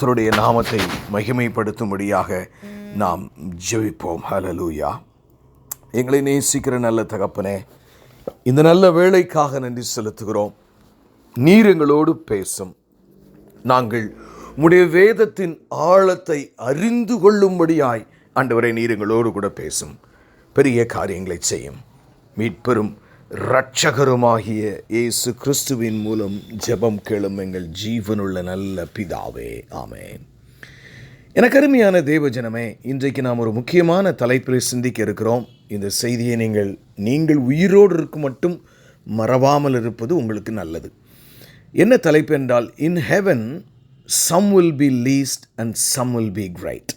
கர்த்தருடைய நாமத்தை மகிமைப்படுத்தும்படியாக நாம் ஜெபிப்போம். ஹலலூயா எங்களை நேசிக்கிற நல்ல தகப்பனே இந்த நல்ல வேலைக்காக நன்றி செலுத்துகிறோம். நீர் எங்களோடு பேசும். நாங்கள் உம்முடைய வேதத்தின் ஆழத்தை அறிந்து கொள்ளும்படியாய் ஆண்டவரை நீர் எங்களோடு கூட பேசும். பெரிய காரியங்களை செய்யும். மீட்பெரும் இரட்சகருமாகிய இயேசு கிறிஸ்துவின் மூலம் ஜெபம் கேளும் எங்கள் ஜீவனுள்ள நல்ல பிதாவே ஆமேன். எனக்கு அருமையான தேவஜனமே இன்றைக்கு நாம் ஒரு முக்கியமான தலைப்பில் சிந்திக்க இருக்கிறோம். இந்த செய்தியை நீங்கள் நீங்கள் உயிரோடு இருக்கும் மட்டும் மறவாமல் இருப்பது உங்களுக்கு நல்லது. என்ன தலைப்பு என்றால் in heaven some will be least and some will be great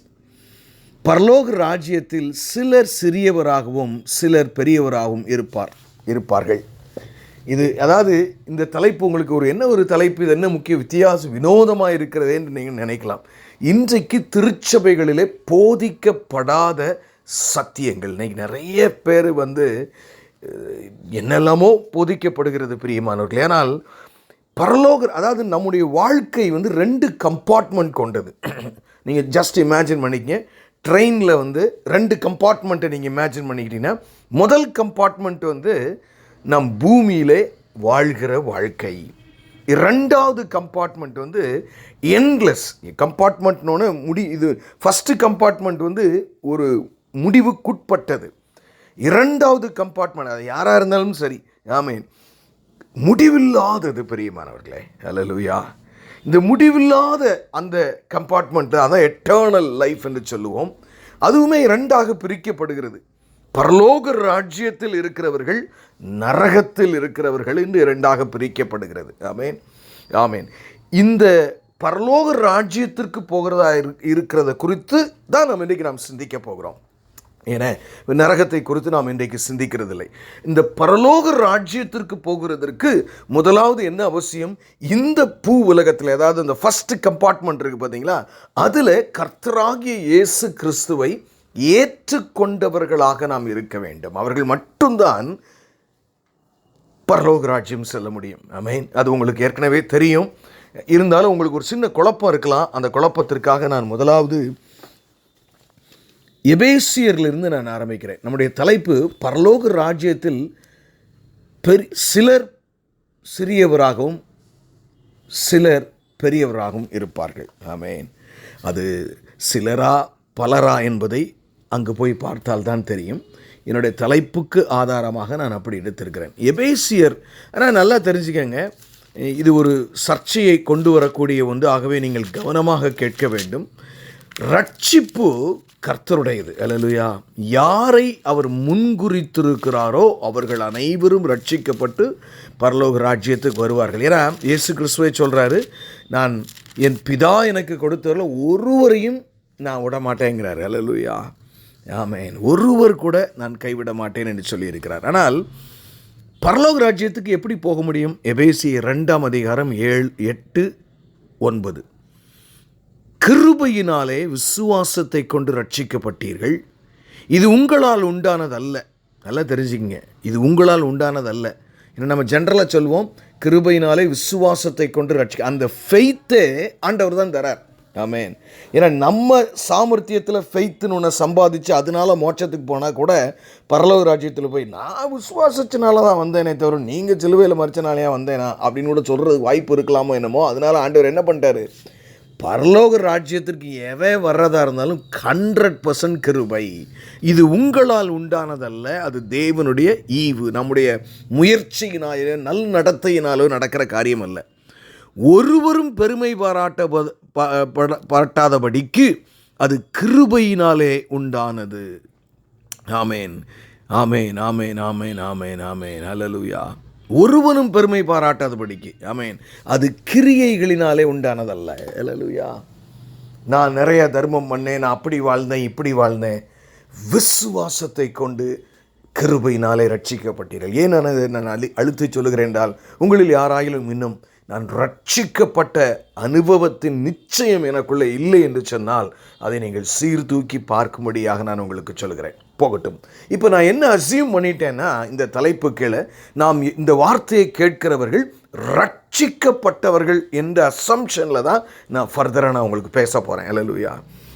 பரலோக ராஜ்யத்தில் சிலர் சிறியவராகவும் சிலர் பெரியவராகவும் இருப்பார். இருப்பார்கள். இது அதாவது இந்த தலைப்பு உங்களுக்கு ஒரு என்ன ஒரு தலைப்பு இது என்ன முக்கிய வித்தியாசம் வினோதமாக இருக்கிறதே என்று நீங்கள் நினைக்கலாம். இன்றைக்கு திருச்சபைகளிலே போதிக்கப்படாத சத்தியங்கள். இன்னைக்கு நிறைய பேர் வந்து என்னெல்லாமோ போதிக்கப்படுகிறது பிரியமானவர்கள். ஏனால் பரலோக அதாவது நம்முடைய வாழ்க்கை வந்து ரெண்டு கம்பார்ட்மெண்ட் கொண்டது. நீங்கள் ஜஸ்ட் இமேஜின் பண்ணிக்கங்க. ட்ரெயினில் வந்து ரெண்டு கம்பார்ட்மெண்ட்டை நீங்கள் இமேஜின் பண்ணிக்கிட்டீங்கன்னா முதல் கம்பார்ட்மெண்ட் வந்து நம் பூமியிலே வாழ்கிற வாழ்க்கை. இரண்டாவது கம்பார்ட்மெண்ட் வந்து என்லெஸ் கம்பார்ட்மெண்ட்னோட முடி இது ஃபஸ்ட்டு கம்பார்ட்மெண்ட் வந்து ஒரு முடிவுக்குட்பட்டது. இரண்டாவது கம்பார்ட்மெண்ட் அது யாராக இருந்தாலும் சரி ஆமீன். முடிவில்லாதது பெரியமானவர்களே. அல்லலுயா இந்த முடிவில்லாத அந்த கம்பார்ட்மெண்ட் அதான் எட்டர்னல் லைஃப் என்று சொல்லுவோம். அதுவுமே இரண்டாக பிரிக்கப்படுகிறது. பரலோக ராஜ்யத்தில் இருக்கிறவர்கள் நரகத்தில் இருக்கிறவர்கள் என்று இரண்டாக பிரிக்கப்படுகிறது. ஆமேன். ஆமேன். இந்த பரலோக ராஜ்யத்திற்கு போகிறதா இரு- இருக்கிறத குறித்து தான் நம்ம இன்றைக்கி நாம் சிந்திக்க போகிறோம். என நரகத்தை குறித்து நாம் இன்றைக்கு சிந்திக்கிறதில்லை. இந்த பரலோக ராஜ்யத்திற்கு போகிறதற்கு முதலாவது என்ன அவசியம்? இந்த பூ உலகத்தில் அதாவது இந்த ஃபஸ்ட்டு கம்பார்ட்மெண்ட் இருக்குது பார்த்தீங்களா அதில் கர்த்தராகிய இயேசு கிறிஸ்துவை ஏற்றுக்கொண்டவர்களாக நாம் இருக்க வேண்டும். அவர்கள் மட்டும்தான் பரலோக ராஜ்யம் செல்ல முடியும். மீன் அது உங்களுக்கு ஏற்கனவே தெரியும். இருந்தாலும் உங்களுக்கு ஒரு சின்ன குழப்பம் இருக்கலாம். அந்த குழப்பத்திற்காக நான் முதலாவது எபேசியர்லிருந்து நான் ஆரம்பிக்கிறேன். நம்முடைய தலைப்பு பரலோக ராஜ்யத்தில் பெரி சிலர் சிறியவராகவும் சிலர் பெரியவராகவும் இருப்பார்கள். ஆமேன். அது சிலரா பலரா என்பதை அங்கு போய் பார்த்தால்தான் தெரியும். என்னுடைய தலைப்புக்கு ஆதாரமாக நான் அப்படி எடுத்திருக்கிறேன். எபேசியர் ஆனால் நல்லா தெரிஞ்சுக்கங்க. இது ஒரு சர்ச்சையை கொண்டு வரக்கூடிய ஒன்று ஆகவே நீங்கள் கவனமாக கேட்க வேண்டும். ரட்சிப்பு கர்த்தருடையது. அலலுயா யாரை அவர் முன்குறித்திருக்கிறாரோ அவர்கள் அனைவரும் ரட்சிக்கப்பட்டு பரலோக ராஜ்யத்துக்கு வருவார்கள். ஏன்னா இயேசு கிறிஸ்துவை சொல்கிறாரு நான் என் பிதா எனக்கு கொடுத்ததில் ஒருவரையும் நான் விட மாட்டேங்கிறார் அல்லேலூயா. ஆமென். ஒருவர் கூட நான் கைவிட மாட்டேன் என்று சொல்லியிருக்கிறார். ஆனால் பரலோக ராஜ்யத்துக்கு எப்படி போக முடியும்? எபேசி ரெண்டாம் அதிகாரம் ஏழு எட்டு ஒன்பது. கிருபையினாலே விசுவாசத்தை கொண்டு ரட்சிக்கப்பட்டீர்கள் இது உங்களால் உண்டானதல்ல. நல்லா தெரிஞ்சுக்கங்க. இது உங்களால் உண்டானதல்ல. ஏன்னா நம்ம ஜென்ரலாக சொல்லுவோம் கிருபையினாலே விசுவாசத்தை கொண்டு ரட்சி அந்த ஃபெய்த்தே ஆண்டவர் தான் தரார். ஆமேன் ஏன்னா நம்ம சாமர்த்தியத்தில் ஃபெய்த்துன்னு ஒன்று சம்பாதிச்சு அதனால மோட்சத்துக்கு போனால் கூட பரலோக ராஜ்யத்தில் போய் நான் விசுவாசத்தினால தான் வந்தேனே தவிர நீங்கள் சிலுவையில் மறைச்சனாலேயே வந்தேனா? அப்படின்னு கூட சொல்கிறது வாய்ப்பு இருக்கலாமோ என்னமோ அதனால ஆண்டவர் என்ன பண்ணிட்டாரு? பரலோக ராஜ்யத்திற்கு எவன் வர்றதா இருந்தாலும் ஹண்ட்ரட் பர்சன்ட் கிருபை. இது உங்களால் உண்டானதல்ல அது தேவனுடைய ஈவு. நம்முடைய முயற்சியினாலோ நல் நடத்தையினாலோ நடக்கிற காரியம் அல்ல ஒருவரும் பெருமை பாராட்ட ப- பட- பாராட்டாதபடிக்கு அது கிருபையினாலே உண்டானது. ஆமேன். ஆமேன் ஆமேன் ஆமேன் ஆமேன் ஆமேன் அலலுயா ஒருவனும் பெருமை பாராட்டாதபடிக்கு. ஆமேன். அது கிரியைகளினாலே உண்டானதல்ல. அல்லேலூயா நான் நிறைய தர்மம் பண்ணேன் நான் அப்படி வாழ்ந்தேன் இப்படி வாழ்ந்தேன். விசுவாசத்தை கொண்டு கிருபையினாலே ரட்சிக்கப்பட்டீர்கள். ஏன் நான் நான் அழி அழுத்தி சொல்லுகிறேன் என்றால் உங்களில் யாராயிலும் இன்னும் நான் ரட்சிக்கப்பட்ட அனுபவத்தின் நிச்சயம் எனக்குள்ளே இல்லை என்று சொன்னால் அதை நீங்கள் சீர்தூக்கி பார்க்கும்படியாக நான் உங்களுக்கு சொல்கிறேன் போகட்டும். இப்போ நான் என்ன அசியூம் பண்ணிட்டேன்னா இந்த தலைப்பு கீழே நாம் இந்த வார்த்தையை கேட்கிறவர்கள் ரட்சிக்கப்பட்டவர்கள் என்ற அசம்ஷனில் தான் நான் ஃபர்தராக நான் உங்களுக்கு பேச போகிறேன் அலலுயா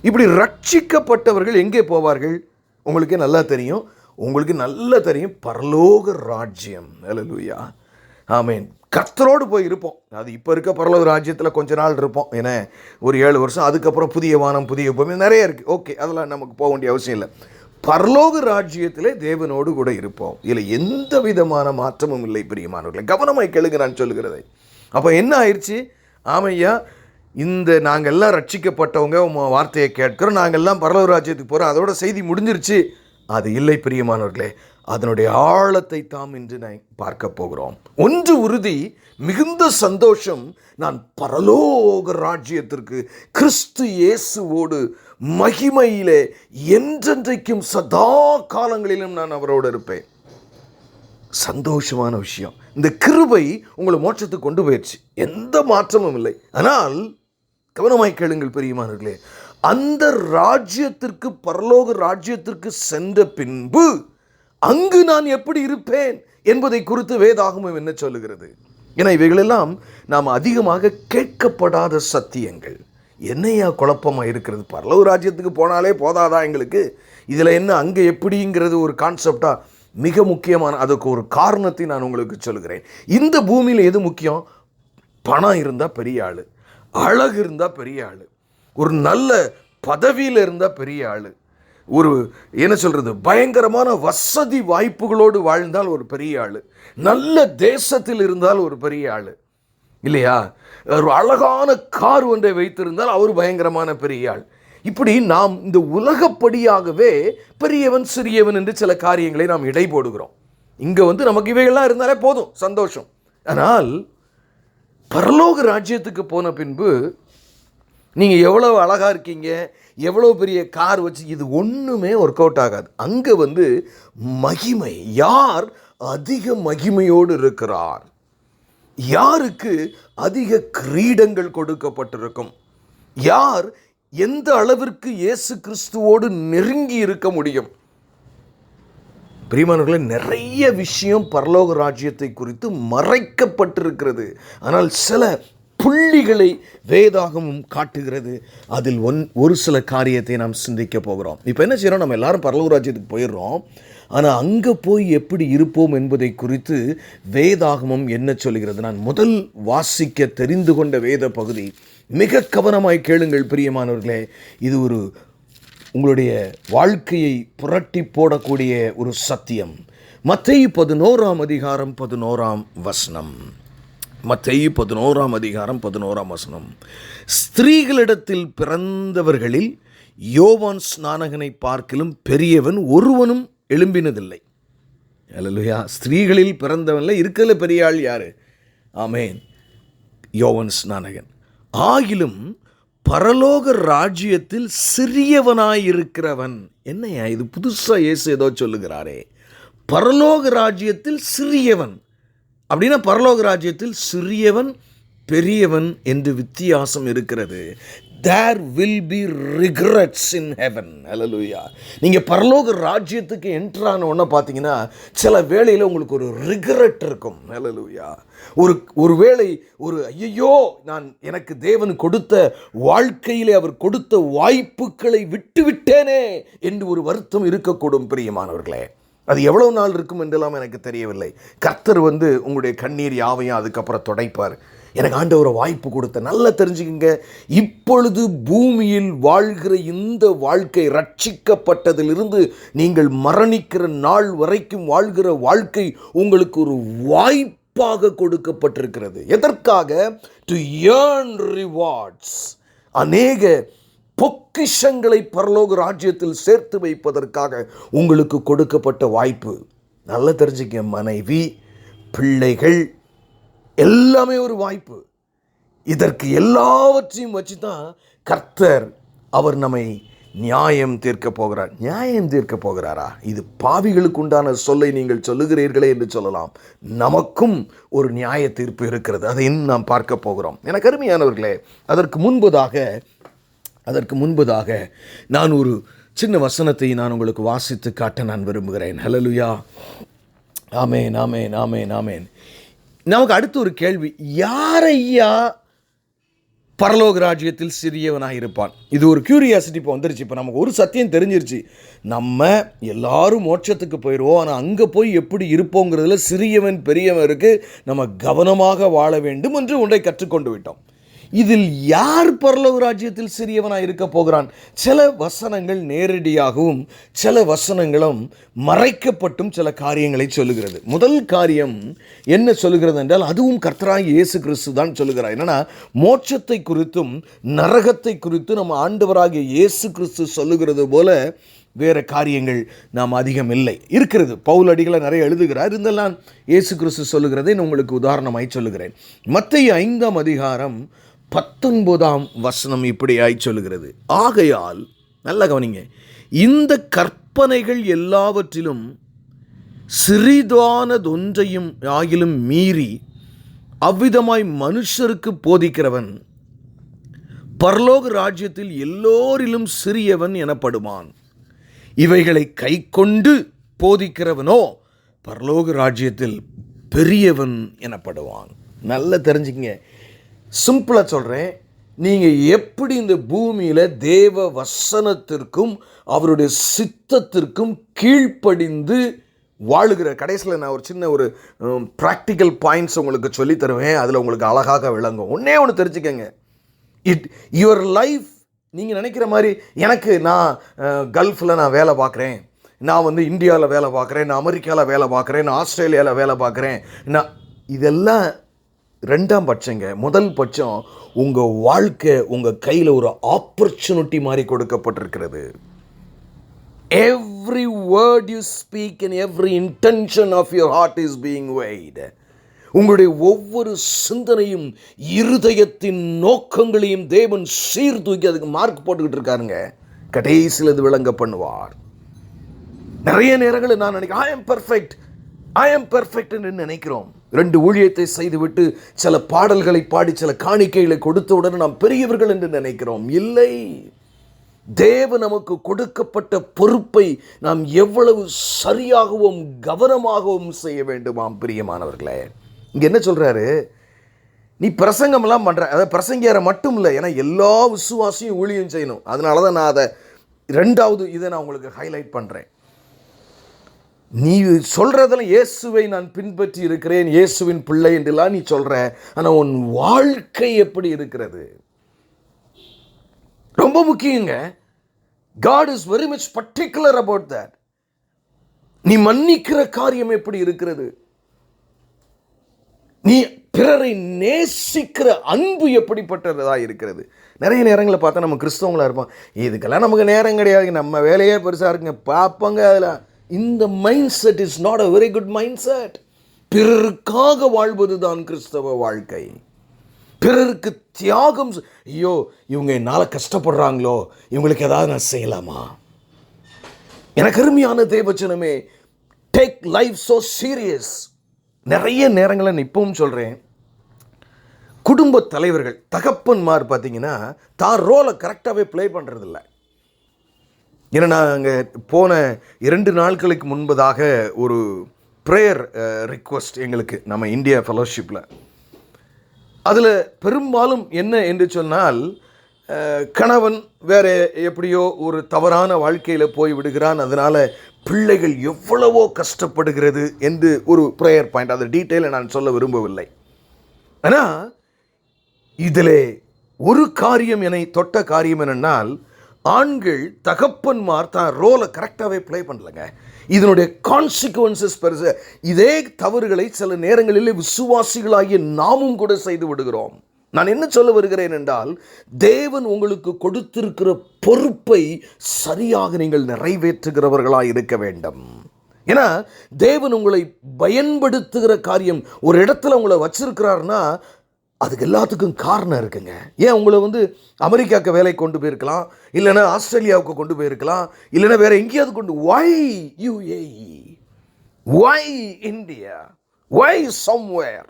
இப்படி ரட்சிக்கப்பட்டவர்கள் எங்கே போவார்கள்? உங்களுக்கே நல்லா தெரியும். உங்களுக்கு நல்லா தெரியும் பரலோக ராஜ்யம். அலலுயா ஆமேன் கர்த்தரோடு போய் இருப்போம். அது இப்போ இருக்க பரலோக ராஜ்யத்தில் கொஞ்ச நாள் இருப்போம். ஏன்னா ஒரு ஏழு வருஷம் அதுக்கப்புறம் புதிய வானம் புதிய பூமி நிறைய இருக்குது ஓகே அதெல்லாம் நமக்கு போக வேண்டிய அவசியம் இல்லை. பரலோக ராஜ்யத்திலே தேவனோடு கூட இருப்போம். இதில் எந்த விதமான மாற்றமும் இல்லை பிரியமானவர்களை. கவனமாக கேளுங்க நான் அப்போ என்ன ஆயிடுச்சு ஆமையா இந்த நாங்கள் எல்லாம் ரட்சிக்கப்பட்டவங்க உங்கள் வார்த்தையை கேட்கிறோம். நாங்கள் எல்லாம் பரலோக ராஜ்யத்துக்கு போகிறோம் அதோட செய்தி முடிஞ்சிருச்சு. அது இல்லை பிரியமானவர்களே. அதனுடைய ஆழத்தை தாம் இன்று நான் பார்க்க போகிறோம். ஒன்று உறுதி மிகுந்த சந்தோஷம் நான் பரலோக ராஜ்யத்திற்கு கிறிஸ்து இயேசுவோடு மகிமையிலே என்றென்றைக்கும் சதா காலங்களிலும் நான் அவரோடு இருப்பேன். சந்தோஷமான விஷயம். இந்த கிருபை உங்களை மோட்சத்துக்கு கொண்டு போயிடுச்சு. எந்த மாற்றமும் இல்லை. ஆனால் கவனமாய் கேளுங்கள் பெரியமானர்களே அந்த ராஜ்யத்திற்கு பரலோக ராஜ்யத்திற்கு சென்ற பின்பு அங்கு நான் எப்படி இருப்பேன் என்பதை குறித்து வேதாகமம் என்ன சொல்லுகிறது? என இவைகளெல்லாம் நாம் அதிகமாக கேட்கப்படாத சத்தியங்கள். என்னையா குழப்பமாக இருக்கிறது? பரலவு ராஜ்யத்துக்கு போனாலே போதாதா எங்களுக்கு? இதில் என்ன அங்கே எப்படிங்கிறது ஒரு கான்செப்டாக மிக முக்கியமான அதுக்கு ஒரு காரணத்தை நான் உங்களுக்கு சொல்லுகிறேன். இந்த பூமியில் எது முக்கியம்? பணம் இருந்தால் பெரிய ஆள். அழகு இருந்தால் பெரிய ஆள். ஒரு நல்ல பதவியில் இருந்தால் பெரிய ஆள். ஒரு என்ன சொல்கிறது பயங்கரமான வசதி வாய்ப்புகளோடு வாழ்ந்தால் ஒரு பெரிய ஆள். நல்ல தேசத்தில் இருந்தால் ஒரு பெரிய ஆள். இல்லையா? ஒரு அழகான கார் ஒன்றை வைத்திருந்தால் அவர் பயங்கரமான பெரிய ஆள். இப்படி நாம் இந்த உலகப்படியாகவே பெரியவன் சிறியவன் என்று சில காரியங்களை நாம் இடை போடுகிறோம் இங்கே வந்து நமக்கு இவைகள்லாம் இருந்தாலே போதும் சந்தோஷம். ஆனால் பரலோக ராஜ்யத்துக்கு போன பின்பு நீங்கள் எவ்வளோ அழகாக இருக்கீங்க எவ்வளோ பெரிய கார் வச்சு இது ஒன்றுமே ஒர்க் அவுட் ஆகாது. அங்கே வந்து மகிமை யார் அதிக மகிமையோடு இருக்கிறார்? யாருக்கு அதிக கிரீடங்கள் கொடுக்கப்பட்டிருக்கும்? யார் எந்த அளவிற்கு இயேசு கிறிஸ்துவோடு நெருங்கி இருக்க முடியும்? பிரியமானவர்களே நிறைய விஷயம் பரலோக ராஜ்யத்தை குறித்து மறைக்கப்பட்டிருக்கிறது. ஆனால் சில புள்ளிகளை வேதாகமும் காட்டுகிறது. அதில் ஒன் ஒரு சில காரியத்தை நாம் சிந்திக்க போகிறோம். இப்போ என்ன செய்கிறோம் நம்ம எல்லாரும் பரலூராஜ்யத்துக்கு போயிடுறோம். ஆனால் அங்கே போய் எப்படி இருப்போம் என்பதை குறித்து வேதாகமம் என்ன சொல்கிறது நான் முதல் வாசிக்க தெரிந்து கொண்ட வேத பகுதி. மிக கவனமாய் கேளுங்கள் பிரியமானவர்களே. இது ஒரு உங்களுடைய வாழ்க்கையை புரட்டி போடக்கூடிய ஒரு சத்தியம். மத்திய பதினோராம் அதிகாரம் பதினோராம் வசனம். மத்திய பதினோராம் அதிகாரம் பதினோராம் வசனம். ஸ்திரீகளிடத்தில் பிறந்தவர்களில் யோவான் ஸ்நானகனை பார்க்கிலும் பெரியவன் ஒருவனும் எழும்பினதில்லை. அல்லையா ஸ்திரீகளில் பிறந்தவன்ல இருக்கிறதுல பெரிய ஆள் யாரு? ஆமேன். யோவன் ஸ்நானகன். ஆகிலும் பரலோக ராஜ்யத்தில் சிறியவனாயிருக்கிறவன். என்னையா இது புதுசாக இயேசு ஏதோ சொல்லுகிறாரே. பரலோக ராஜ்யத்தில் சிறியவன். அப்படின்னா பரலோக ராஜ்யத்தில் சிறியவன் பெரியவன் என்று வித்தியாசம் இருக்கிறது. There will be regrets in heaven அலலுயா நீங்கள் பரலோக ராஜ்யத்துக்கு என்ட்ரான உடனே பார்த்தீங்கன்னா சில வேளையில் உங்களுக்கு ஒரு ரிக்ரெட் இருக்கும். அலலுயா ஒரு ஒரு வேளை ஒரு ஐயோ நான் எனக்கு தேவன் கொடுத்த வாழ்க்கையிலே அவர் கொடுத்த வாய்ப்புகளை விட்டுவிட்டேனே என்று ஒரு வருத்தம் இருக்கக்கூடும் பிரியமானவர்களே. அது எவ்வளவு நாள் இருக்கும் என்றெல்லாம் எனக்கு தெரியவில்லை. கர்த்தர் வந்து உங்களுடைய கண்ணீர் யாவையும் அதுக்கப்புறம் துடைப்பார். எனக்கு ஆண்டவரை வாய்ப்பு கொடுத்த நல்லா தெரிஞ்சுக்கங்க. இப்பொழுது பூமியில் வாழ்கிற இந்த வாழ்க்கை ரட்சிக்கப்பட்டதிலிருந்து நீங்கள் மரணிக்கிற நாள் வரைக்கும் வாழ்கிற வாழ்க்கை உங்களுக்கு ஒரு வாய்ப்பாக கொடுக்கப்பட்டிருக்கிறது. எதற்காக? டு ஏர்ன் ரிவார்ட்ஸ் அநேக பொக்கிஷங்களை பரலோக ராஜ்யத்தில் சேர்த்து வைப்பதற்காக உங்களுக்கு கொடுக்கப்பட்ட வாய்ப்பு. நல்லா தெரிஞ்சுக்க மனைவி பிள்ளைகள் எல்லாமே ஒரு வாய்ப்பு. இதற்கு எல்லாவற்றையும் வச்சு தான் கர்த்தர் அவர் நம்மை நியாயம் தீர்க்க போகிறார். நியாயம் தீர்க்க போகிறாரா? இது பாவிகளுக்கு உண்டான சொல்லை நீங்கள் சொல்லுகிறீர்களே என்று சொல்லலாம். நமக்கும் ஒரு நியாய தீர்ப்பு இருக்கிறது. அதை நாம் பார்க்க போகிறோம். எனக்கு அருமையானவர்களே அதற்கு முன்பதாக அதற்கு முன்பதாக நான் ஒரு சின்ன வசனத்தை நான் உங்களுக்கு வாசித்து காட்ட நான் விரும்புகிறேன். ஹலலுயா ஆமேன் ஆமேன் ஆமேன் ஆமேன் நமக்கு அடுத்து ஒரு கேள்வி யாரையா பரலோக ராஜ்யத்தில் சிறியவனாக இருப்பான்? இது ஒரு கியூரியாசிட்டி இப்போ வந்துருச்சு. இப்போ நமக்கு ஒரு சத்தியம் தெரிஞ்சிருச்சு. நம்ம எல்லாரும் மோட்சத்துக்கு போயிடுவோம் ஆனால் அங்கே போய் எப்படி இருப்போங்கிறதுல சிறியவன் பெரியவருக்கு நம்ம கவனமாக வாழ வேண்டும் என்று ஒன்றை கற்றுக்கொண்டு விட்டோம். இதில் யார் பரலோக ராஜ்யத்தில் சிறியவனாக இருக்க போகிறான்? சில வசனங்கள் நேரடியாகவும் சில வசனங்களும் மறைக்கப்பட்டும் சில காரியங்களை சொல்லுகிறது. முதல் காரியம் என்ன சொல்லுகிறது என்றால் அதுவும் கர்த்தராய் இயேசு கிறிஸ்து தான் சொல்லுகிறார். என்னன்னா மோட்சத்தை குறித்தும் நரகத்தை குறித்தும் நம்ம ஆண்டவராகிய இயேசு கிறிஸ்து சொல்லுகிறது போல வேறு காரியங்கள் நாம் அதிகம் இல்லை. இருக்கிறது. பவுல் அடிகளை நிறைய எழுதுகிறார். இருந்தால் நான் இயேசு கிறிஸ்து சொல்லுகிறதை நான் உங்களுக்கு உதாரணமாய் சொல்லுகிறேன். மத்திய ஐந்தாம் அதிகாரம் பத்தொன்பதாம் வசனம் இப்படியாய் சொல்லுகிறது. ஆகையால் நல்ல கவனிங்க இந்த கற்பனைகள் எல்லாவற்றிலும் சிறிதானதொன்றையும் ஆகிலும் மீறி அவ்விதமாய் மனுஷருக்கு போதிக்கிறவன் பரலோக ராஜ்யத்தில் எல்லோரிலும் சிறியவன் எனப்படுவான். இவைகளை கை கொண்டு போதிக்கிறவனோ பரலோக ராஜ்யத்தில் பெரியவன் எனப்படுவான். நல்லா தெரிஞ்சுக்கங்க சிம்பிளாக சொல்கிறேன் நீங்கள் எப்படி இந்த பூமியில் தேவ வசனத்திற்கும் அவருடைய சித்தத்திற்கும் கீழ்ப்படிந்து வாழுகிற கடைசியில் நான் ஒரு சின்ன ஒரு ப்ராக்டிக்கல் பாயிண்ட்ஸ் உங்களுக்கு சொல்லித் தருவேன். அதில் உங்களுக்கு அழகாக விளங்கும். ஒன்றே ஒன்று தெரிஞ்சுக்கங்க. இட் யுவர் லைஃப் நீங்கள் நினைக்கிற மாதிரி எனக்கு நான் கல்ஃபில் நான் வேலை பார்க்குறேன். நான் வந்து இந்தியாவில் வேலை பார்க்குறேன் நான் அமெரிக்காவில் வேலை பார்க்குறேன் நான் ஆஸ்திரேலியாவில் வேலை பார்க்குறேன். நான் இதெல்லாம் ரெண்டாம் பட்சங்க. முதல் பட்சம் உங்கள் வாழ்க்கை உங்கள் கையில் ஒரு ஆப்பர்ச்சுனிட்டி மாதிரி கொடுக்கப்பட்டிருக்கிறது. Every word you speak in every intention of your heart is being weighed உங்களுடைய ஒவ்வொரு சிந்தனையும் இருதயத்தின் நோக்கங்களையும் தேவன் சீர்தூக்கி அதுக்கு மார்க் போட்டுக்கிட்டு இருக்காருங்க. கடைசியில் இது விளங்க பண்ணுவார். நிறைய நேரங்களில் நான் நினைக்கிறேன் I am perfect I am perfect என்று நினைக்கிறோம். ரெண்டு ஊழியத்தை செய்துவிட்டு சில பாடல்களை பாடி சில காணிக்கைகளை கொடுத்தவுடன் நாம் பெரியவர்கள் என்று நினைக்கிறோம். இல்லை. தேவ நமக்கு கொடுக்கப்பட்ட பொறுப்பை நாம் எவ்வளவு சரியாகவும் கவனமாகவும் செய்ய வேண்டுமாம் பிரியமானவர்களே. இங்கே என்ன சொல்கிறாரு நீ பிரசங்கம்லாம் பண்ணுற அதாவது பிரசங்கியார மட்டும் இல்லை ஏன்னா எல்லா விசுவாசியும் ஊழியம் செய்யணும். அதனால தான் நான் அதை ரெண்டாவது இதை நான் உங்களுக்கு ஹைலைட் பண்ணுறேன் நீ சொல்கிறதில் இயேசுவை நான் பின்பற்றி இருக்கிறேன் இயேசுவின் பிள்ளை என்றெல்லாம் நீ சொல்கிற ஆனால் உன் வாழ்க்கை எப்படி இருக்கிறது? ரொம்ப முக்கியங்க. God is very much particular about that நீ மன்னிக்கிற காரியம் எப்படி இருக்கிறது? நீ பிறரை நேசிக்கிற அன்பு எப்படிப்பட்டதாக இருக்கிறது? நிறைய நேரங்களில் பார்த்தா நம்ம கிறிஸ்தவங்களாக இருப்போம். இதுக்கெல்லாம் நமக்கு நேரம் கிடையாது. நம்ம வேலையே பெருசாக இருக்குங்க. பார்ப்போங்க அதில். இந்த mind set is not a very good mind set பிறருக்காக வாழ்வது தான் கிறிஸ்தவ வாழ்க்கை. பிறருக்கு தியாகம் ஐயோ இவங்க என்னால் கஷ்டப்படுறாங்களோ? இவங்களுக்கு ஏதாவது நான் செய்யலாமா? எனக்கு அருமையான தேவச்சனமே டேக் லைஃப் ஸோ சீரியஸ் நிறைய நேரங்களில் நான் இப்பவும் சொல்கிறேன் குடும்ப தலைவர்கள் தகப்பன்மார் பார்த்தீங்கன்னா தான் ரோலை கரெக்டாகவே ப்ளே பண்ணுறதில்ல ஏன்னா நான் அங்கே போன இரண்டு நாட்களுக்கு முன்பதாக ஒரு ப்ரேயர் ரிக்வஸ்ட் எங்களுக்கு நம்ம இந்தியா ஃபெலோஷிப்பில் அதில் பெரும்பாலும் என்ன என்று சொன்னால் கணவன் வேறு எப்படியோ ஒரு தவறான வாழ்க்கையில் போய் விடுகிறான் அதனால் பிள்ளைகள் எவ்வளவோ கஷ்டப்படுகிறது என்று ஒரு ப்ரேயர் பாயிண்ட் அதை டீட்டெயிலை நான் சொல்ல விரும்பவில்லை. ஆனால் இதில் ஒரு காரியம் என்னை தொட்ட காரியம் என்னென்னால் ஆண்கள் தகப்பன்மார் தான் ரோலை கரெக்டாகவே ப்ளே பண்ணலங்க. இதனுடைய கான்சிக்வன்சஸ் பெருசு. இதே தவறுகளை சில நேரங்களிலே விசுவாசிகளாகிய நாமும் கூட செய்து விடுகிறோம். நான் என்ன சொல்ல வருகிறேன் என்றால் தேவன் உங்களுக்கு கொடுத்திருக்கிற பொறுப்பை சரியாக நீங்கள் நிறைவேற்றுகிறவர்களாக இருக்க வேண்டும். ஏன்னா தேவன் உங்களை பயன்படுத்துகிற காரியம் ஒரு இடத்துல உங்களை வச்சிருக்கிறாருன்னா அதுக்கு எல்லாத்துக்கும் காரணம் இருக்குங்க. ஏன் உங்களை வந்து அமெரிக்காவுக்கு வேலைக்கு கொண்டு போயிருக்கலாம் இல்லைன்னா ஆஸ்திரேலியாவுக்கு கொண்டு போயிருக்கலாம் இல்லைன்னா வேற எங்கேயாவது கொண்டு வை யூஏஇ வை இந்தியா வை சம்வேர்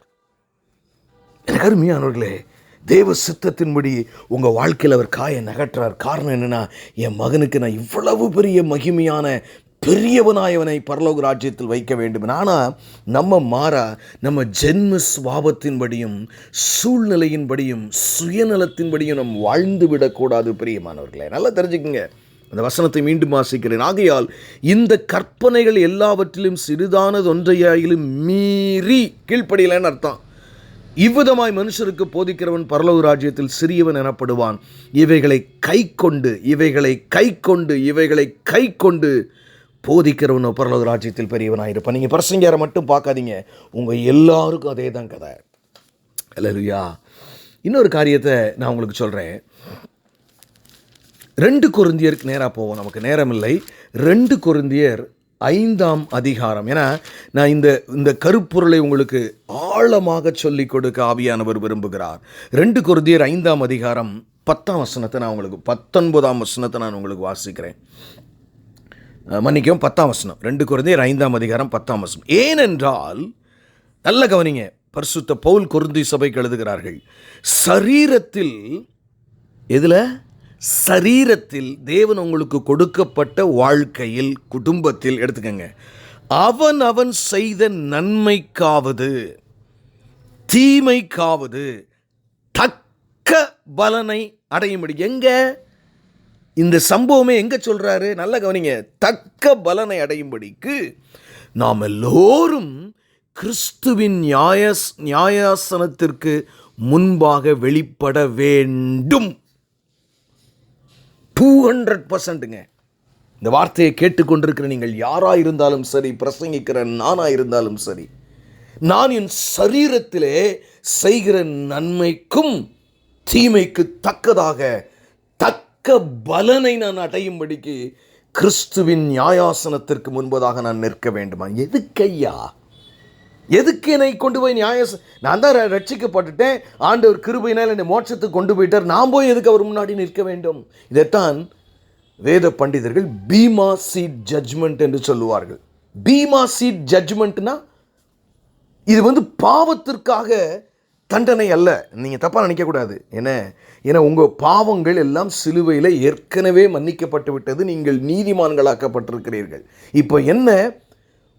எனக்கு அருமையானவர்களே தேவ சித்தத்தின்படி உங்கள் வாழ்க்கையில் அவர் காயை நகற்றார் காரணம் என்னென்னா என் மகனுக்கு நான் இவ்வளவு பெரிய மகிமையான பெரியவனாயவனை பரலோக ராஜ்யத்தில் வைக்க வேண்டும். ஆனால் நம்ம மாற நம்ம ஜென்ம சுவாபத்தின்படியும் சூழ்நிலையின்படியும் சுயநலத்தின்படியும் நம் வாழ்ந்து விடக்கூடாது பிரியமானவர்களே. நல்லா தெரிஞ்சுக்குங்க. அந்த வசனத்தை மீண்டும் வாசிக்கிறேன். ஆகையால் இந்த கற்பனைகள் எல்லாவற்றிலும் சிறிதானது ஒன்றையாயிலும் மீறி கீழ்ப்படியலன்னு அர்த்தம். இவ்விதமாய் மனுஷருக்கு போதிக்கிறவன் பரலவு ராஜ்யத்தில் சிறியவன் எனப்படுவான். இவைகளை கை கொண்டு இவைகளை கை கொண்டு இவைகளை கை கொண்டு போதிக்கிறவன் பரலோக ராஜ்யத்தில் பெரியவனாயிருப்பான் நீங்கள் பிரசங்கரை மட்டும் பார்க்காதீங்க. உங்கள் எல்லாருக்கும் அதே தான் கதை. அல்லையா இன்னொரு காரியத்தை நான் உங்களுக்கு சொல்கிறேன் ரெண்டு குருந்தியருக்கு நேராக போவோம். நமக்கு நேரம் இல்லை ரெண்டு குருந்தியர் ஐந்தாம் அதிகாரம். ஏன்னா நான் இந்த இந்த கருப்பொருளை உங்களுக்கு ஆழமாக சொல்லிக் கொடுக்க ஆவியானவர் விரும்புகிறார். ரெண்டு குருந்தியர் ஐந்தாம் அதிகாரம் பத்தாம் வசனத்தை நான் உங்களுக்கு பத்தொன்பதாம் வசனத்தை நான் உங்களுக்கு வாசிக்கிறேன். மன்னிக்கவும் பத்தாம் வசனம். ரெண்டு குழந்தையர் ஐந்தாம் அதிகாரம் பத்தாம் வசனம். ஏனென்றால் நல்ல கவனிங்க பரிசுத்த பவுல் குருந்தி சபைக்கு எழுதுகிறார்கள் சரீரத்தில் எதில்? சரீரத்தில் தேவன் உங்களுக்கு கொடுக்கப்பட்ட வாழ்க்கையில் குடும்பத்தில் எடுத்துக்கங்க. அவன் அவன் செய்த நன்மைக்காவது தீமைக்காவது தக்க பலனை அடையும்படி. எங்கே? இந்த சம்பவமே எங்கே சொல்கிறாரு நல்ல கவனிங்க. தக்க பலனை அடையும்படிக்கு நாம் எல்லோரும் கிறிஸ்துவின் நியாயஸ் நியாயாசனத்திற்கு முன்பாக வெளிப்பட வேண்டும். டூ ஹண்ட்ரட் பர்சன்ட்டுங்க இந்த வார்த்தையை கேட்டுக்கொண்டிருக்கிற நீங்கள் யாராக இருந்தாலும் சரி பிரசங்கிக்கிற நானாக இருந்தாலும் சரி நான் என் சரீரத்திலே செய்கிற நன்மைக்கும் தீமைக்கு தக்கதாக தக்க பலனை நான் அடையும்படிக்கு கிறிஸ்துவின் நியாயாசனத்திற்கு முன்பதாக நான் நிற்க வேண்டுமா? எதுக்கையா எதுக்கு என்னை கொண்டு போய் நியாய நான் தான் ர- ரட்சிக்கப்பட்டுட்டேன். ஆண்டவர் கிருபையினால் என்னை மோட்சத்துக்கு கொண்டு போயிட்டார். நான் போய் எதுக்கு அவர் முன்னாடி நிற்க வேண்டும்? இதைத்தான் வேத பண்டிதர்கள் பீமா சீட் ஜட்ஜ்மெண்ட் என்று சொல்லுவார்கள். பீமா சீட் ஜட்ஜ்மெண்ட்னா இது வந்து பாவத்திற்காக தண்டனை அல்ல. நீங்கள் தப்பாக நினைக்கக்கூடாது. என்ன ஏன்னா உங்கள் பாவங்கள் எல்லாம் சிலுவையில் ஏற்கனவே மன்னிக்கப்பட்டு விட்டது நீங்கள் நீதிமான்களாக்கப்பட்டிருக்கிறீர்கள். இப்போ என்ன?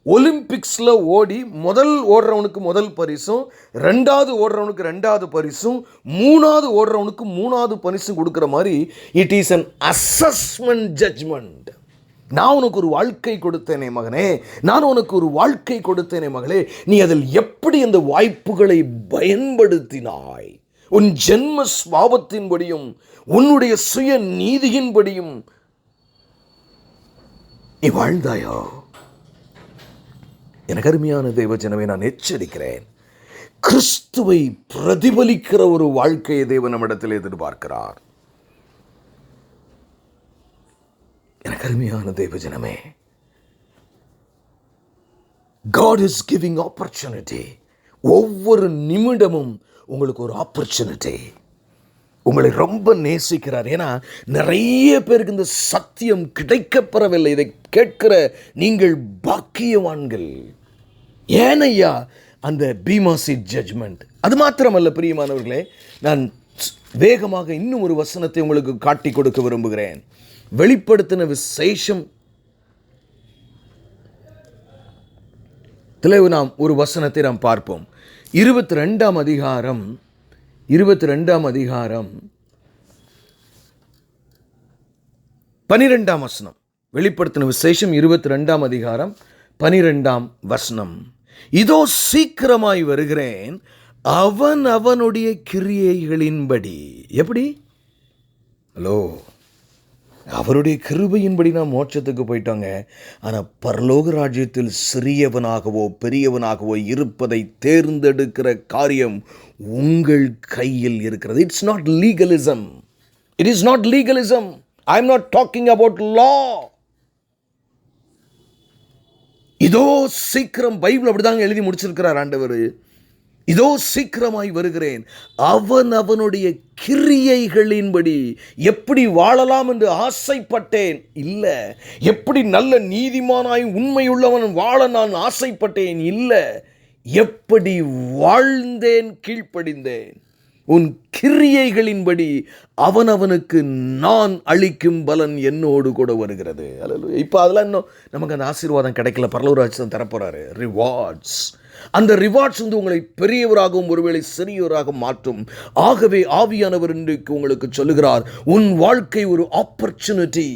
ஒலிம்பிக்ஸில் ஓடி முதல் ஓடுறவனுக்கு முதல் பரிசும் ரெண்டாவது ஓடுறவனுக்கு ரெண்டாவது பரிசும் மூணாவது ஓடுறவனுக்கு மூணாவது பரிசும் கொடுக்குற மாதிரி it is an assessment judgment நான் உனக்கு ஒரு வாழ்க்கை கொடுத்தேனே மகனே நான் உனக்கு ஒரு வாழ்க்கை கொடுத்தேனே மகளே நீ அதில் எப்படி அந்த வாய்ப்புகளை பயன்படுத்தினாய்? உன் ஜென்ம ஸ்வாபத்தின்படியும் உன்னுடைய சுய நீதியின்படியும் நீ வாழ்ந்தாயோ? எனக்கு அருமையான தெய்வ நான் எச்சரிக்கிறேன். கிறிஸ்துவை பிரதிபலிக்கிற ஒரு வாழ்க்கையை தேவன் நம்மிடத்தில் எதிர்பார்க்கிறார். எனக்கு அருமையான தேவஜனமே காட் இஸ் கிவிங் ஆப்பர்ச்சுனிட்டி ஒவ்வொரு நிமிடமும் உங்களுக்கு ஒரு ஆப்பர்ச்சுனிட்டி உங்களை ரொம்ப நேசிக்கிறார். ஏன்னா நிறைய பேருக்கு இந்த சத்தியம் கிடைக்கப்பெறவில்லை. இதை கேட்கிற நீங்கள் பாக்கியவான்கள். ஏனையா அந்த பீமாசி ஜட்ஜ்மெண்ட் அது மாத்திரமல்ல பிரியமானவர்களே. நான் வேகமாக இன்னும் ஒரு வசனத்தை உங்களுக்கு காட்டி கொடுக்க விரும்புகிறேன். வெளிப்படுத்தின விசேஷம். தலைவு நாம் ஒரு வசனத்தை நாம் பார்ப்போம். இருபத்தி ரெண்டாம் அதிகாரம் இருபத்தி ரெண்டாம் அதிகாரம் பனிரெண்டாம் வசனம். வெளிப்படுத்தின விசேஷம் இருபத்தி ரெண்டாம் அதிகாரம் பனிரெண்டாம் வசனம். இதோ சீக்கிரமாய் வருகிறேன் அவன் அவனுடைய கிரியைகளின்படி. எப்படி? ஹலோ அவருடைய கிருபையின்படி நாம் மோட்சத்துக்கு போயிட்டோங்க. ஆனால் பரலோக ராஜ்யத்தில் சிறியவனாகவோ பெரியவனாகவோ இருப்பதை தேர்ந்தெடுக்கிற காரியம் உங்கள் கையில் இருக்கிறது. It's not legalism it is not legalism I am not talking about law இதோ சீக்கிரம் பைபிள் அப்படிதாங்க எழுதி முடிச்சிருக்கிறார் ஆண்டவர். இதோ சீக்கிரமாய் வருகிறேன். அவன் அவனுடைய கிரியைகளின்படி எப்படி வாழலாம் என்று ஆசைப்பட்டேன். இல்லை எப்படி நல்ல நீதிமானாய் உண்மையுள்ளவன் வாழ நான் ஆசைப்பட்டேன். இல்லை எப்படி வாழ்ந்தேன் கீழ்ப்படிந்தேன். உன் கிரியைகளின்படி அவனவனுக்கு நான் அளிக்கும் பலன் என்னோடு கூட வருகிறது. அல்ல இப்போ அதெல்லாம் இன்னும் நமக்கு அந்த ஆசீர்வாதம் கிடைக்கல. பரலூராஜ் தான் தரப்போகிறாரு ரிவார்ட்ஸ் அந்த ரிவார்ட்ஸ் வந்து உங்களை பெரியவராகவும் ஒருவேளை சிறியவராக மாற்றும். ஆகவே ஆவியானவர் இன்றைக்கு உங்களுக்கு சொல்லுகிறார் உன் வாழ்க்கை ஒரு ஆப்பர்ச்சுனிட்டி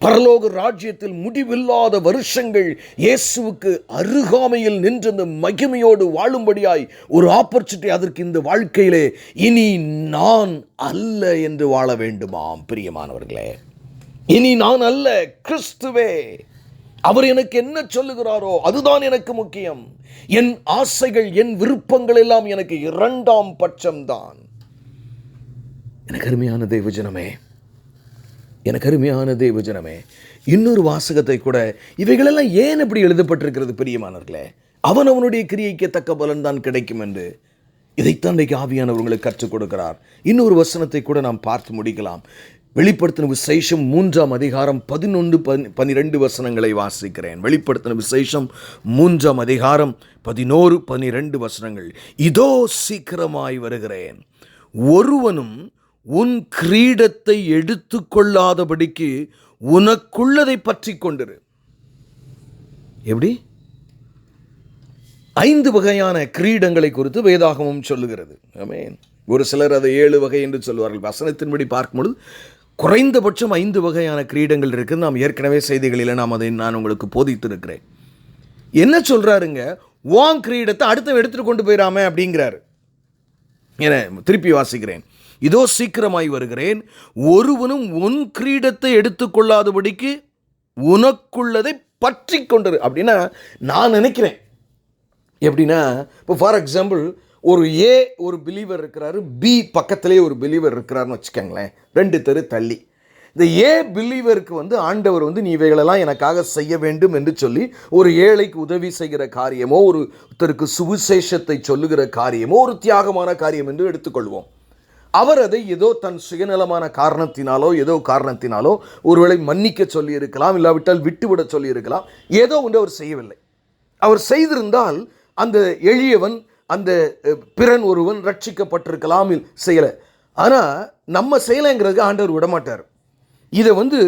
பரலோக ராஜ்யத்தில் முடிவில்லாத வருஷங்கள் இயேசுவுக்கு அருகாமையில் நின்றிருந்த மகிமையோடு வாழும்படியாய் ஒரு ஆப்பர்ச்சுனிட்டி அதற்கு இந்த வாழ்க்கையிலே. இனி நான் அல்ல என்று வாழ வேண்டுமாம் பிரியமானவர்களே. இனி நான் அல்ல கிறிஸ்துவே. அவர் எனக்கு என்ன சொல்லுகிறாரோ அதுதான் எனக்கு முக்கியம். என் ஆசைகள் என் விருப்பங்கள் எல்லாம் எனக்கு இரண்டாம் பட்சம்தான். எனக்கு அருமையான தெய்வஜனமே எனக்கு அருமையான தேவஜனமே இன்னொரு வாசகத்தை கூட இவைகளெல்லாம் ஏன் இப்படி எழுதப்பட்டிருக்கிறது பிரியமானவர்களே? அவன் அவனுடைய கிரியைக்கு தக்க பலன் தான் கிடைக்கும் என்று இதைத்தான் இன்றைக்கு ஆவியானவர்களுக்கு கற்றுக் கொடுக்கிறார். இன்னொரு வசனத்தை கூட நாம் பார்த்து முடிக்கலாம். வெளிப்படுத்தின விசேஷம் மூன்றாம் அதிகாரம் பதினொன்று பன் பனிரெண்டு வசனங்களை வாசிக்கிறேன். வெளிப்படுத்தின விசேஷம் மூன்றாம் அதிகாரம் பதினோரு பனிரெண்டு வசனங்கள். இதோ சீக்கிரமாய் வருகிறேன். ஒருவனும் உன் கிரீடத்தை எடுத்துக்கொள்ளாதபடிக்கு உனக்குள்ளதை பற்றி கொண்டிரு. எப்படி? ஐந்து வகையான கிரீடங்களை குறித்து வேதாகமும் சொல்லுகிறது. ஆமென். ஒரு சிலர் அதை ஏழு வகை என்று சொல்வார்கள் வசனத்தின்படி பார்க்கும்பொழுது குறைந்தபட்சம் ஐந்து வகையான கிரீடங்கள் இருக்குது நாம் ஏற்கனவே செய்திகளில் நாம் அதை நான் உங்களுக்கு போதித்திருக்கிறேன். என்ன சொல்கிறாருங்க வாங் கிரீடத்தை அடுத்த எடுத்துகிட்டு கொண்டு போயிடாம அப்படிங்கிறாரு. என திருப்பி வாசிக்கிறேன். இதோ சீக்கிரமாய் வருகிறேன். ஒருவனும் உன் கிரீடத்தை எடுத்துக்கொள்ளாதபடிக்கு உனக்குள்ளதை பற்றி கொண்டிரு அப்படின்னா நான் நினைக்கிறேன். எப்படின்னா இப்போ ஃபார் எக்ஸாம்பிள் ஒரு ஏ ஒரு பிலீவர் இருக்கிறாரு பி பக்கத்திலே ஒரு பிலீவர் இருக்கிறாருன்னு வச்சுக்கோங்களேன். ரெண்டு தெரு தள்ளி. இந்த ஏ பிலீவருக்கு வந்து ஆண்டவர் வந்து நீ இவைகளெல்லாம் எனக்காக செய்ய வேண்டும் என்று சொல்லி ஒரு ஏழைக்கு உதவி செய்கிற காரியமோ ஒரு ஒருத்தருக்கு சுவிசேஷத்தை சொல்லுகிற காரியமோ ஒரு தியாகமான காரியம் என்று எடுத்துக்கொள்வோம். அவர் அதை ஏதோ தன் சுயநலமான காரணத்தினாலோ ஏதோ காரணத்தினாலோ ஒருவேளை மன்னிக்க சொல்லி இருக்கலாம் இல்லாவிட்டால் விட்டுவிட சொல்லி இருக்கலாம் ஏதோ ஒன்று அவர் செய்யவில்லை. அவர் செய்திருந்தால் அந்த எளியவன் அந்த பிறன் ஒருவன் ரட்சிக்கப்பட்டிருக்கலாம் செய்யலை. ஆனால் நம்ம செய்யலைங்கிறதுக்கு ஆண்டவர் விடமாட்டார். இதை வந்து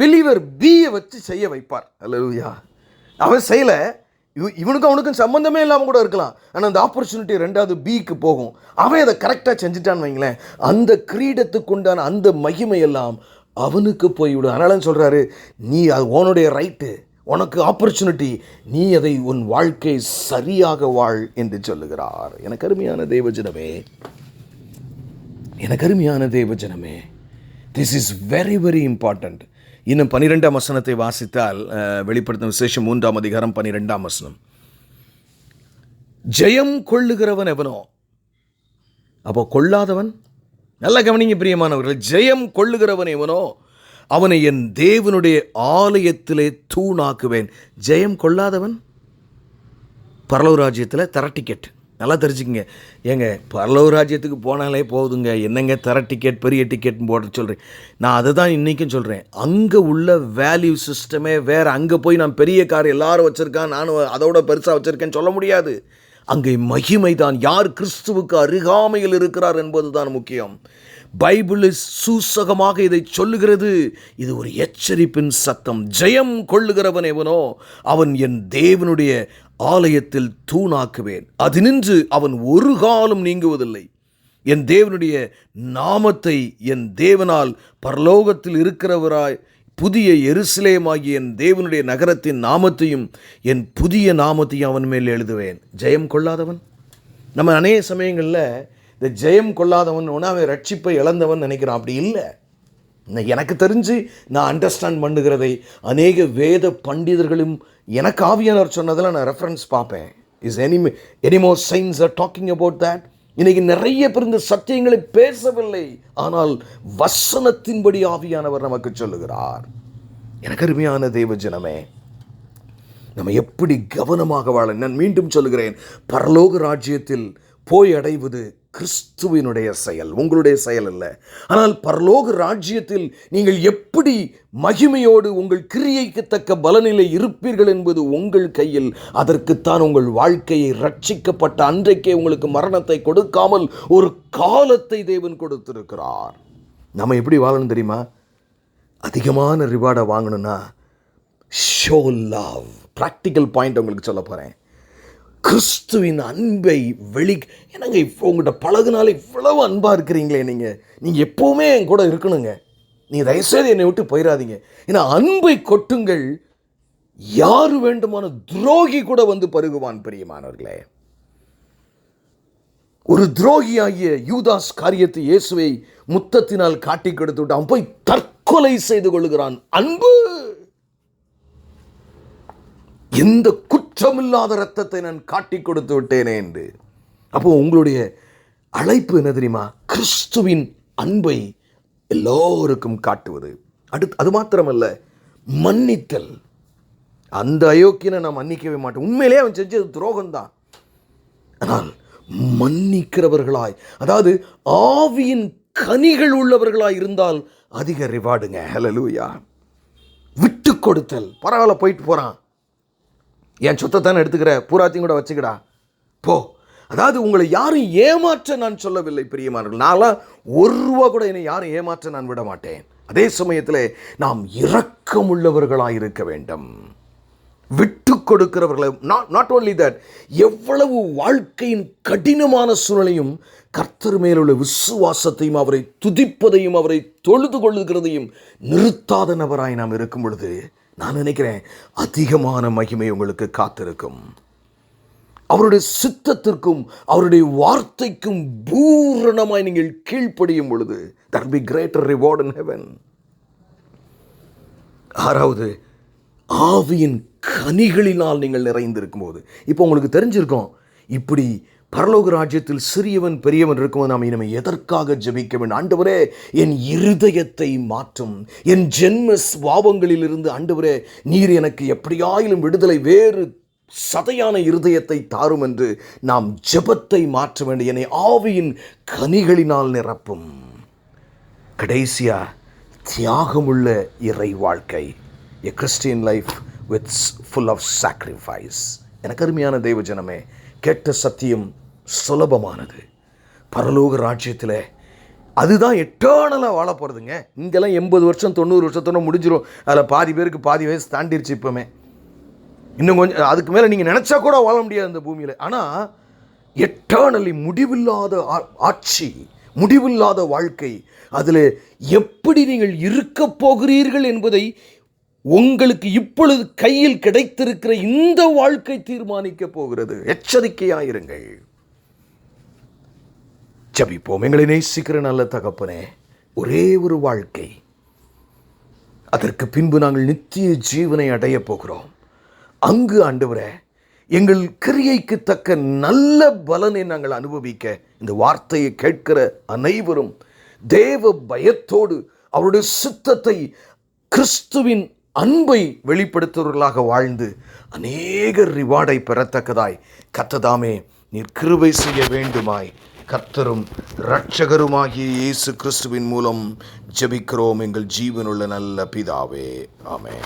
பிலீவர் பியை வச்சு செய்ய வைப்பார். அல்லா அவன் செய்யலை. இவனுக்கும் அவனுக்கும் சம்மந்தமே இல்லாமல் கூட இருக்கலாம். ஆனால் அந்த ஆப்பர்ச்சுனிட்டி ரெண்டாவது பிக்கு போகும். அவன் அதை கரெக்டாக செஞ்சுட்டான்னு வைங்களேன். அந்த கிரீடத்துக்கு உண்டான அந்த மகிமையெல்லாம் அவனுக்கு போய்விடும். அதனால சொல்கிறாரு நீ அது உன்னுடைய ரைட்டு உனக்கு ஆப்பர்ச்சுனிட்டி நீ அதை உன் வாழ்க்கை சரியாக வாழ் என்று சொல்லுகிறார். எனக்கு அருமையான தேவஜனமே எனக்கு அருமையான தேவஜனமே this is very very important இன்னும் பன்னிரெண்டாம் வசனத்தை வாசித்தால் அஹ், வெளிப்படுத்தும் விசேஷம் மூன்றாம் அதிகாரம் பன்னிரெண்டாம் வசனம். ஜெயம் கொள்ளுகிறவன் எவனோ? அப்போ கொள்ளாதவன்? நல்ல கவனிங்க பிரியமானவர்கள் ஜெயம் கொள்ளுகிறவன் எவனோ? அவனை என் தேவனுடைய ஆலயத்திலே தூணாக்குவேன். ஜெயம் கொள்ளாதவன்? பரலவ ராஜ்யத்தில் தர டிக்கெட் நல்லா தெரிஞ்சுக்கங்க. ஏங்க பரலவ ராஜ்யத்துக்கு போனாலே போகுதுங்க என்னங்க தர டிக்கெட் பெரிய டிக்கெட்னு போட சொல்கிறேன் நான் அதை தான் இன்றைக்கும் சொல்கிறேன் அங்கே உள்ள வேல்யூ சிஸ்டமே வேறு. அங்கே போய் நான் பெரிய கார் எல்லாரும் வச்சுருக்கான். நானும் அதோட பெருசாக வச்சுருக்கேன்னு சொல்ல முடியாது. அங்கே மகிமை தான். யார் கிறிஸ்துவுக்கு அருகாமையில் இருக்கிறார் என்பது தான் முக்கியம். பைபிள் சூசகமாக இதை சொல்லுகிறது. இது ஒரு எச்சரிப்பின் சத்தம். ஜெயம் கொள்ளுகிறவன் எவனோ அவன் என் தேவனுடைய ஆலயத்தில் தூணாக்குவேன். அது நின்று அவன் ஒரு காலம் நீங்குவதில்லை. என் தேவனுடைய நாமத்தை என் தேவனால் பரலோகத்தில் இருக்கிறவராய் புதிய எருசலேமாகிய என் தேவனுடைய நகரத்தின் நாமத்தையும் என் புதிய நாமத்தையும் அவன் மேல் எழுதுவேன். ஜெயம் கொள்ளாதவன். நம்ம அநேக சமயங்களில் இந்த ஜெயம் கொள்ளாதவன் ஒன்று அவன் ரட்சிப்பை இழந்தவன் நினைக்கிறான். அப்படி இல்லை. நான் எனக்கு தெரிஞ்சு நான் அண்டர்ஸ்டாண்ட் பண்ணுகிறதை அநேக வேத பண்டிதர்களும் எனக்கு ஆவியானவர் சொன்னதில் நான் ரெஃபரன்ஸ் பார்ப்பேன். Is any enemy signs are talking about that இன்னைக்கு நிறைய பேர் இந்த சத்தியங்களை பேசவில்லை. ஆனால் வசனத்தின்படி ஆவியானவர் நமக்கு சொல்லுகிறார். எனக்கு அருமையான தெய்வ ஜனமே நம்ம எப்படி கவனமாக வாழ நான் மீண்டும் சொல்லுகிறேன் பரலோக ராஜ்யத்தில் போய் அடைவது கிறிஸ்துவினுடைய செயல் உங்களுடைய செயல் அல்ல. ஆனால் பரலோக ராஜ்யத்தில் நீங்கள் எப்படி மகிமையோடு உங்கள் கிரியைக்கு தக்க பலநிலை இருப்பீர்கள் என்பது உங்கள் கையில் அதற்குத்தான் உங்கள் வாழ்க்கையை ரட்சிக்கப்பட்ட அன்றைக்கே உங்களுக்கு மரணத்தை கொடுக்காமல் ஒரு காலத்தை தேவன் கொடுத்திருக்கிறார். நம்ம எப்படி வாழணும் தெரியுமா? அதிகமான ரிவார்டை வாங்கணும்னா ஷோ லவ் ப்ராக்டிக்கல் பாயிண்ட் உங்களுக்கு சொல்ல போகிறேன் கிறிஸ்துவின் அன்பை வெளி என்னங்க இப்போ உங்கள்கிட்ட பழகுனால இவ்வளவு அன்பாக இருக்கிறீங்களே நீங்கள் நீங்கள் எப்போவுமே என் கூட இருக்கணுங்க. நீங்கள் தயவுசெய்து என்னை விட்டு போயிடாதீங்க ஏன்னா அன்பை கொட்டுங்கள். யார் வேண்டுமான துரோகி கூட வந்து பருகுவான் பிரியமானவர்களே. ஒரு துரோகியாகிய யூதாஸ் காரியத்தை இயேசுவை முத்தத்தினால் காட்டி கொடுத்து விட்டு அவன் போய் தற்கொலை செய்து கொள்கிறான் அன்பு! எந்த குற்றமில்லாத ரத்தத்தை நான் காட்டி கொடுத்து விட்டேனே என்று. அப்போ உங்களுடைய அழைப்பு என்ன தெரியுமா? கிறிஸ்துவின் அன்பை எல்லோருக்கும் காட்டுவது. அடுத்து அது மாத்திரமல்ல மன்னித்தல். அந்த அயோக்கியனை நான் மன்னிக்கவே மாட்டேன் உண்மையிலே அவன் செஞ்சது துரோகம்தான். ஆனால் மன்னிக்கிறவர்களாய் அதாவது ஆவியின் கனிகள் உள்ளவர்களாய் இருந்தால் அதிக ரிவார்டுங்க ஹலலூயா விட்டு கொடுத்தல். பரவாயில்ல போயிட்டு போகிறான் என் சொத்தை தானே எடுத்துக்கிற? பூராத்தையும் கூட வச்சுக்கடா. போ. அதாவது உங்களை யாரும் ஏமாற்ற நான் சொல்லவில்லை பிரியமானவர்கள். நான்லாம் ஒரு ரூபா கூட என்னை யாரும் ஏமாற்ற நான் விட மாட்டேன். அதே சமயத்தில் நாம் இரக்கமுள்ளவர்களாக இருக்க வேண்டும். விட்டு கொடுக்கிறவர்களை நாட் நாட் ஓன்லி தட் எவ்வளவு வாழ்க்கையின் கடினமான சூழலையும் கர்த்தர் மேலுள்ள விசுவாசத்தையும் அவரை துதிப்பதையும் அவரை தொழுது கொள்ளுகிறதையும் நிறுத்தாத நபராய் நாம் இருக்கும் பொழுது நான் நினைக்கிறேன் அதிகமான மகிமை உங்களுக்கு காத்திருக்கும். அவருடைய சித்தத்திற்கும் அவருடைய வார்த்தைக்கும் பூரணமாய் நீங்கள் கீழ்ப்படியும் பொழுது that be greater reward in heaven ஆறாவது ஆவியின் கனிகளினால் நீங்கள் நிறைந்திருக்கும் போது இப்போ உங்களுக்கு தெரிஞ்சிருக்கோம் இப்படி பரலோக ராஜ்யத்தில் சிறியவன் பெரியவன் இருக்கும்போது நாம் இனிமே எதற்காக ஜெபிக்க வேண்டும்? ஆண்டவரே என் இருதயத்தை மாற்றும். என் ஜென்ம சுவாபங்களிலிருந்து ஆண்டவரே நீர் எனக்கு எப்படியாயிலும் விடுதலை வேறு சதையான இருதயத்தை தாரும் என்று நாம் ஜெபத்தை மாற்ற வேண்டும். என்னை ஆவியின் கனிகளினால் நிரப்பும். கடைசியா தியாகமுள்ள இறை வாழ்க்கை. A Christian life with full of sacrifice எனக்கு அருமையான தெய்வ ஜனமே கேட்ட சத்தியம் சுலபமானது. பரலோக ராஜ்யத்தில் அதுதான் எட்டர்னலாக வாழ போகிறதுங்க இங்கெல்லாம் எண்பது வருஷம் தொண்ணூறு வருஷத்தோட முடிஞ்சிடும் அதில் பாதி பேருக்கு பாதி வயசு தாண்டிருச்சு இப்போமே இன்னும் கொஞ்சம் அதுக்கு மேலே நீங்கள் நினச்சா கூட வாழ முடியாது இந்த பூமியில். ஆனால் எட்டர்னலி முடிவில்லாத ஆ- ஆட்சி முடிவில்லாத வாழ்க்கை அதில் எப்படி நீங்கள் இருக்க போகிறீர்கள் என்பதை உங்களுக்கு இப்பொழுது கையில் கிடைத்திருக்கிற இந்த வாழ்க்கை தீர்மானிக்க போகிறது. எச்சரிக்கையாயிருங்கள். ஜபிப்போம். எங்களை நேசிக்கிற நல்ல தகப்பனே ஒரே ஒரு வாழ்க்கை. அதற்கு பின்பு நாங்கள் நித்திய ஜீவனை அடையப் போகிறோம். அங்கு ஆண்டவரே எங்கள் கிரியைக்கு தக்க நல்ல பலனை நாங்கள் அனுபவிக்க இந்த வார்த்தையை கேட்கிற அனைவரும் தேவ பயத்தோடு அவருடைய சித்தத்தை கிறிஸ்துவின் அன்பை வெளிப்படுத்துவர்களாக வாழ்ந்து அநேக ரிவார்டை பெறத்தக்கதாய். கத்ததாமே நீர் கிருபை செய்ய வேண்டுமாய். கர்த்தரும் இரட்சகருமாகிய இயேசு கிறிஸ்துவின் மூலம் ஜெபிக்கிறோம் எங்கள் ஜீவனுள்ள நல்ல பிதாவே. ஆமே